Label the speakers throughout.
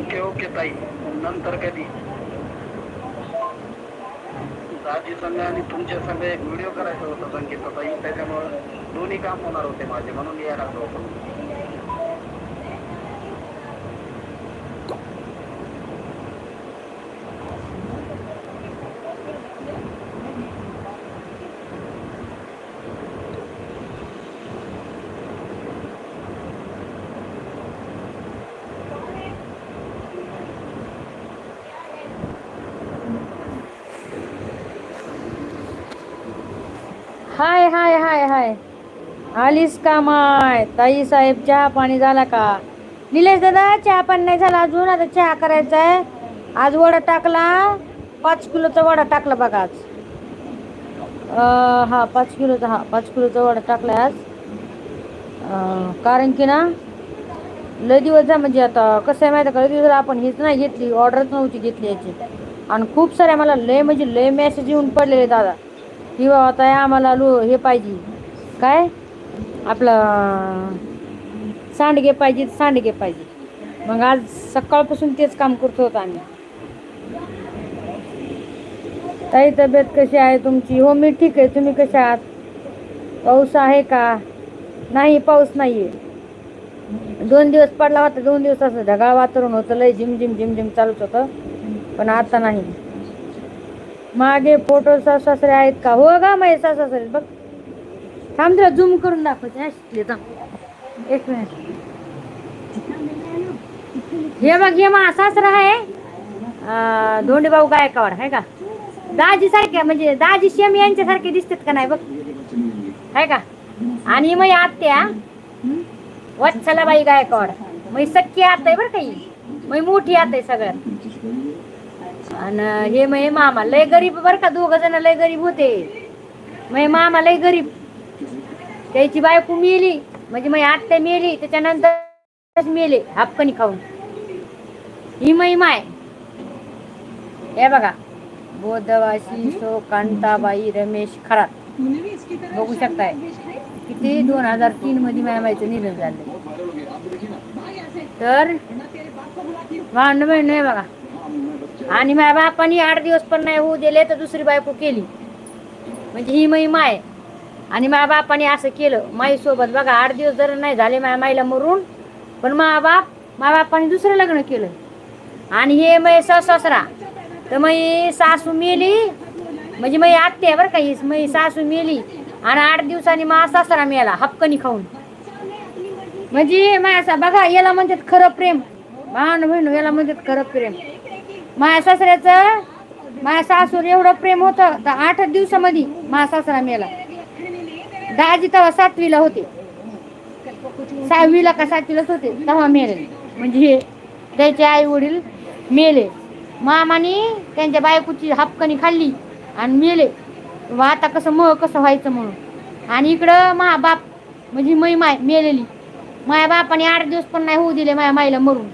Speaker 1: Okay okay ताई. नंतर कधी? दाजी संघ आणि तुमच्या संघ एक व्हिडिओ करायचा होता संगीता ताई त्याच्यामुळे दोन्ही काम होणार होते माझे म्हणून यायला लागलो होतो.
Speaker 2: हाय हाय हाय हाय. आलीस का माय? ताई साहेब चहा पाणी झाला का? निलेश दादा चहा पाणी नाही झाला अजून. आता चहा करायचा आहे आज वडा टाकला. पाच किलोचा वडा टाकला बघा आज. हा पाच किलोचा हा पाच किलोचा वडा टाकला आज. कारण की ना लय दिवस जा म्हणजे आता कसं आहे माहिती आहे का? लय दिवस आपण हीच नाही घेतली ऑर्डरच नव्हती घेतली याची. आणि खूप साऱ्या मला लय म्हणजे लय मेसेज येऊन पडलेले दादा. की बाबा आता आम्हाला लो हे पाहिजे. काय? आपलं सांडगे पाहिजे सांडगे पाहिजे. मग आज सकाळपासून तेच काम करतो होतो आम्ही. ताई तब्येत कशी आहे तुमची? हो मी ठीक आहे. तुम्ही कशा आहात? पाऊस आहे का? नाही पाऊस नाही आहे दोन दिवस पडला होता. दोन दिवस असं ढगाळ वातावरण होतं. लय झिम झिम झिम झिम चालूच होतं. पण आता नाही. मागे फोटो सासरे आहेत का? हो गा माझे सासरे बघ. थांब तुला झूम करून दाखवते. शिकले थांब. एक मिनिट हे बघ हे मा सासरा आहे. अं, धोंडेभाऊ गायकवाड आहे का? दाजी सारख्या म्हणजे दाजी शेम यांच्यासारखे दिसतात का नाही बघ? आहे का? आणि मग आत्या वत्सलाबाई गायकवाड. मग सख्खी आत आहे बरं काही मग मोठी आत आहे सगळ्यात. आणि हे मग मामा लय गरीब बरं का दोघ जण लय गरीब होते. मग मामा लय गरीब. त्याची बायको मेली म्हणजे मग आत्या मेली त्याच्यानंतर मेले हापकणी खाऊन. ही महिमा माय. हे बघा. बोधवाशी सो कांताबाई रमेश खरात. बघू शकताय. किती? दोन हजार तीन मध्ये मॅमायचं निधन झालं. तर भांड बहीण बघा. आणि माझ्या बापानी आठ दिवस पण नाही होऊ दिले तर दुसरी बायको केली. म्हणजे ही मै माय. आणि माझ्या बापाने असं केलं माईसोबत बघा आठ दिवस जर नाही झाले माझ्या माईला मरून पण मा बाप माझ्या बापाने दुसरं लग्न केलं. आणि हे मै सासरा तर मग सासू मेली म्हणजे मग आत्ते आहे बरं का ही मै सासू मेली आणि आठ दिवसांनी मा सासरा मेला हपकणी खाऊन. म्हणजे माझ्या बघा याला म्हणतात खरं प्रेम. भावना बहिण याला म्हणतात खरं प्रेम. माझ्या सासऱ्याचं माझ्या सासूर एवढं प्रेम होतं तर आठ दिवसामध्ये माझा सासरा मेला. दाजी तेव्हा सातवीला होते. सहावीला का सातवीलाच होते तेव्हा मेले. म्हणजे हे त्याचे आई वडील मेले. मामाने त्यांच्या बायकोची हापकणी खाल्ली आणि मेले. व आता कसं मग कसं व्हायचं म्हणून. आणि इकडं मा बाप म्हणजे मै माय मेलेली. माझ्या बापाने आठ दिवस पण नाही होऊ दिले माझ्या माईला मरून.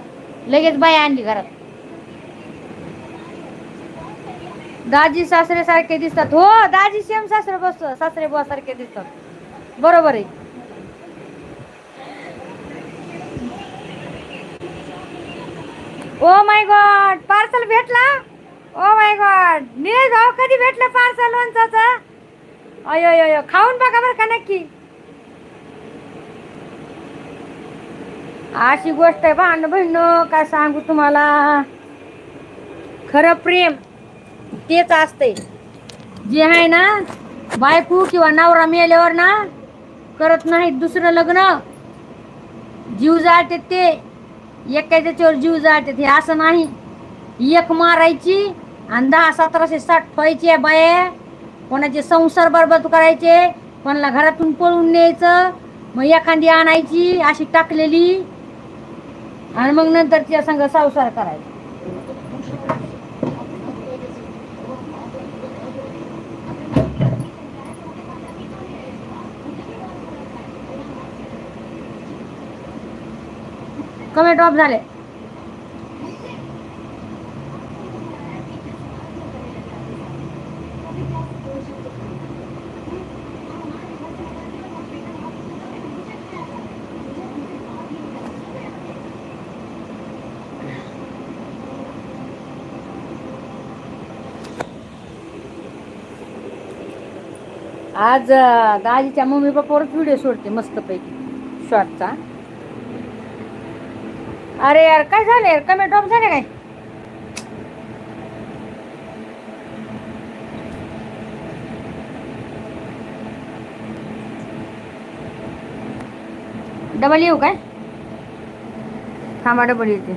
Speaker 2: लगेच बाई आणली घरात. दाजी सासरे सारखे दिसतात. हो दाजी सेम सासरे बसतो सासरे बुवा सारखे दिसतात. बरोबर आहे. ओ माय गॉड पार्सल भेटला? ओ माय गॉड निलेश भाऊ कधी भेटलं पार्सल लोणचाचं अयो अयो खाऊन बघा बरं का नक्की. अशी गोष्ट आहे भांड बहिण काय सांगू तुम्हाला? खरं प्रेम. तेच असते जे आहे ना बायको किंवा नवरा मेल्यावर ना करत नाहीत दुसरं लग्न. जीव जाळते ते. एका त्याच्यावर जीव जाळते हे असं नाही. एक मारायची आणि दहा सतराशे साठ ठेवायचे बाया. कोणाचे संसार बरबाद करायचे कोणाला घरातून पळून न्यायचं मग एखादी आणायची अशी टाकलेली. आणि मग नंतर तिच्या संघ संसार करायचा. कमी ड्रॉप झाले. आज दाजीच्या मम्मी पप्पावरच व्हिडिओ सोडते मस्तपैकी. शॉर्टचा अरे यार काय झालं यार? कमी ड्रॉप झाले काय? डबल येऊ काय? थांबा डबल येते.